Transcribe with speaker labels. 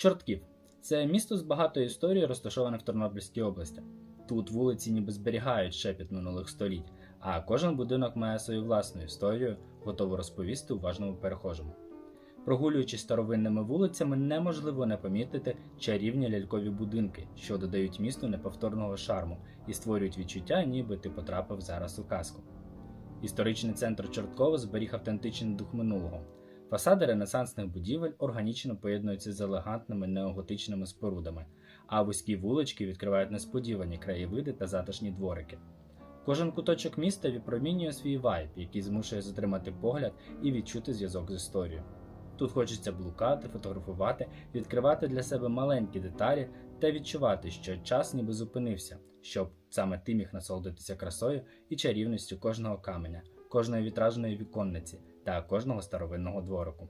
Speaker 1: Чортків це місто з багатою історією, розташоване в Тернопільській області. Тут вулиці ніби зберігають шепіт минулих століть, а кожен будинок має свою власну історію, готову розповісти уважному перехожому. Прогулюючись старовинними вулицями, неможливо не помітити чарівні лялькові будинки, що додають місту неповторного шарму і створюють відчуття, ніби ти потрапив зараз у казку. Історичний центр Чорткова зберіг автентичний дух минулого. Фасади ренесансних будівель органічно поєднуються з елегантними неоготичними спорудами, а вузькі вулички відкривають несподівані краєвиди та затишні дворики. Кожен куточок міста відпромінює свій вайб, який змушує затримати погляд і відчути зв'язок з історією. Тут хочеться блукати, фотографувати, відкривати для себе маленькі деталі та відчувати, що час ніби зупинився, щоб саме ти міг насолодитися красою і чарівністю кожного каменя, кожної вітражної віконниці та кожного старовинного дворику.